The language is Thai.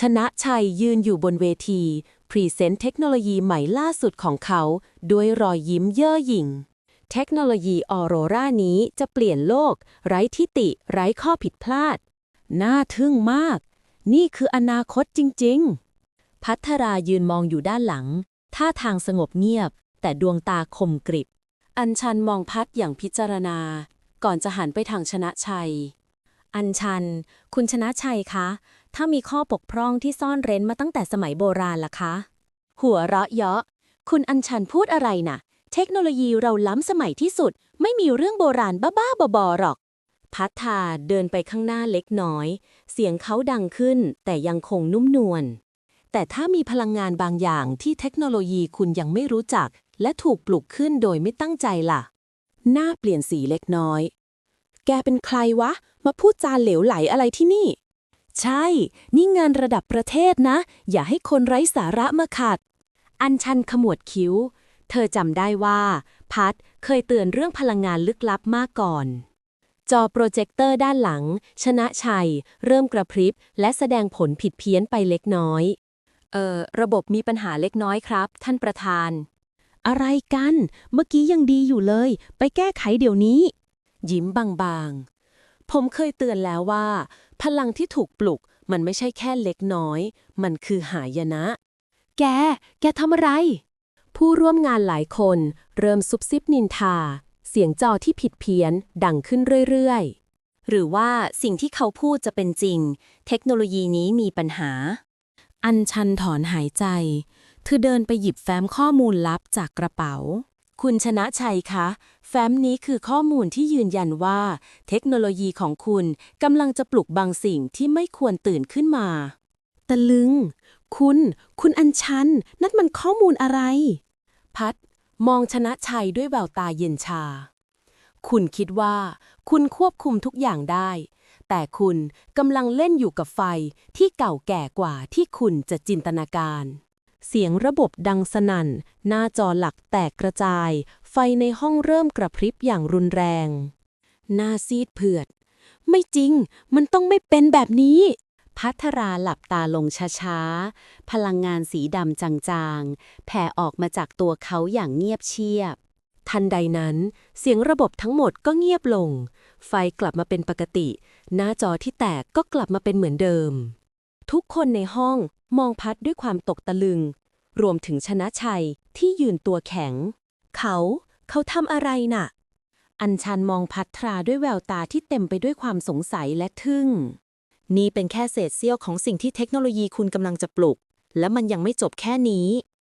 ชนะชัยยืนอยู่บนเวที พรีเซนต์เทคโนโลยีใหม่ล่าสุดของเขา ด้วยรอยยิ้มเย่อหยิ่ง เทคโนโลยีออโรรานี้จะเปลี่ยนโลก ไร้ทิติ ไร้ข้อผิดพลาด น่าทึ่งมาก นี่คืออนาคตจริง ๆ พัทรายืนมองอยู่ด้านหลัง ท่าทางสงบเงียบ แต่ดวงตาคมกริบ อัญชันมองพัดอย่างพิจารณา ก่อนจะหันไปทางชนะชัย อัญชัน คุณชนะชัยคะ ถ้ามีข้อบกพร่องที่ซ่อนเร้นมาตั้งแต่สมัยโบราณล่ะคะ หัวเราะเยาะ คุณอัญชันพูดอะไรน่ะ เทคโนโลยีเราล้ำสมัยที่สุด ไม่มีเรื่องโบราณบ้าๆบอๆหรอก พัทธาเดินไปข้างหน้าเล็กน้อย เสียงเขาดังขึ้น แต่ยังคงนุ่มนวล แต่ถ้ามีพลังงานบางอย่างที่เทคโนโลยีคุณยังไม่รู้จัก และถูกปลุกขึ้นโดยไม่ตั้งใจล่ะ หน้าเปลี่ยนสีเล็กน้อย แกเป็นใครวะ มาพูดจาเหลวไหลอะไรที่นี่ ใช่ นี่งานระดับประเทศนะ อย่าให้คนไร้สาระมาขัด อันชันขมวดคิ้ว เธอจำได้ว่า พัดเคยเตือนเรื่องพลังงานลึกลับมากก่อน จอโปรเจคเตอร์ด้านหลัง ชนะชัย เริ่มกระพริบ และแสดงผลผิดเพี้ยนไปเล็กน้อย เอ่อ ระบบมีปัญหาเล็กน้อยครับ ท่านประธาน อะไรกัน เมื่อกี้ยังดีอยู่เลย ไปแก้ไขเดี๋ยวนี้ ยิ้มบางๆผมเคยเตือนแล้วว่า พลังที่ถูกปลุกมันไม่ใช่แค่เล็กน้อย มันคือหายนะ แก แกทำอะไร ผู้ร่วมงานหลายคนเริ่มซุบซิบนินทา เสียงจอที่ผิดเพี้ยน ดังขึ้นเรื่อยๆ หรือว่าสิ่งที่เขาพูดจะเป็นจริง เทคโนโลยีนี้มีปัญหา อันชันถอนหายใจ เธอเดินไปหยิบแฟ้มข้อมูลลับจากกระเป๋า คุณชนะชัยคะ แฟ้มนี้คือข้อมูลที่ยืนยันว่า เทคโนโลยีของคุณกำลังจะปลุกบางสิ่งที่ไม่ควรตื่นขึ้นมา ตะลึง คุณ คุณอัญชัน นั่นมันข้อมูลอะไร พัด มองชนะชัยด้วยแววตาเย็นชา คุณคิดว่า คุณควบคุมทุกอย่างได้ แต่คุณกำลังเล่นอยู่กับไฟที่เก่าแก่กว่าที่คุณจะจินตนาการ เสียงระบบดังสนั่น หน้าจอหลักแตกกระจาย ไฟในห้องเริ่มกระพริบอย่างรุนแรง หน้าซีดเผือด ไม่จริง มันต้องไม่เป็นแบบนี้ พัทราหลับตาลงช้าๆ พลังงานสีดำจางๆ แผ่ออกมาจากตัวเขาอย่างเงียบเชียบ ทันใดนั้น เสียงระบบทั้งหมดก็เงียบลง ไฟกลับมาเป็นปกติ หน้าจอที่แตกก็กลับมาเป็นเหมือนเดิม ทุกคนในห้องมองพัดด้วยความตกตะลึง รวมถึงชนะชัยที่ยืนตัวแข็ง เขาเขาทำอะไรน่ะ อัญชันมองพัดทราด้วยแววตาที่เต็มไปด้วยความสงสัยและทึ่ง นี่เป็นแค่เศษเสี้ยวของสิ่งที่เทคโนโลยีคุณกำลังจะปลุก และมันยังไม่จบแค่นี้